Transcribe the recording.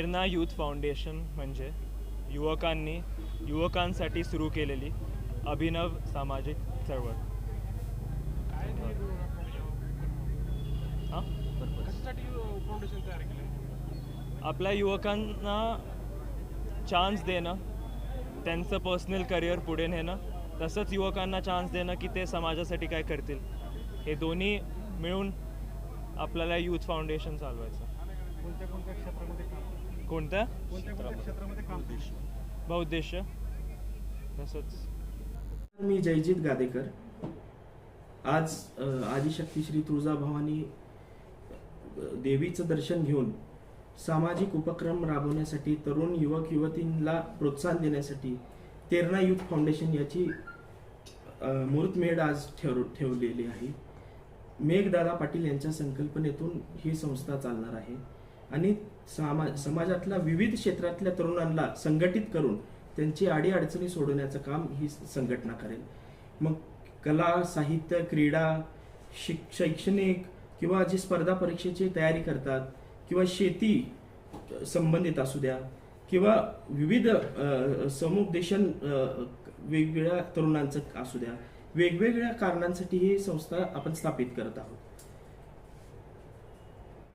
प्रेरणा youth foundation म्हणजे युवकांनी युवकांसाठी सुरू केलेली अभिनव सामाजिक चळवळ. आपल्या युवकांना चान्स देणं त्यांचं पर्सनल करिअर पुढे नेणं तसंच युवकांना चान्स देणं की ते समाजासाठी काय करतील हे दोन्ही मिळून आपल्याला यूथ फाउंडेशन चालवायचं. कोणत्या कोणत्या क्षेत्रामध्ये काम कोणत्या? कोणत्या कोणत्या क्षेत्रामध्ये काम बहुद्देश्य तसंच. मी जयजित गादेकर. आज आदिशक्ती श्री तुळजाभवानी देवीचं दर्शन घेऊन सामाजिक उपक्रम राबवण्यासाठी तरुण युवक युवतींना प्रोत्साहन देण्यासाठी तेरणा युथ फाउंडेशन याची अ, मुहूर्तमेढ आज ठेव ठेवलेली आहे. मेघदादा पाटील यांच्या संकल्पनेतून ही संस्था चालणार आहे. आणि सामा समाजातल्या विविध क्षेत्रातल्या तरुणांना संघटित करून त्यांची अडीअडचणी सोडवण्याचं काम ही संघटना करेल. मग कला साहित्य क्रीडा शिक शैक्षणिक किंवा जी स्पर्धा परीक्षेची तयारी करतात किंवा शेती संबंधित असू द्या किंवा विविध समुपदेशन वेगवेगळ्या तरुणांचं असू द्या वेगवेगळ्या कारणांसाठी ही संस्था आपण स्थापित करत आहोत.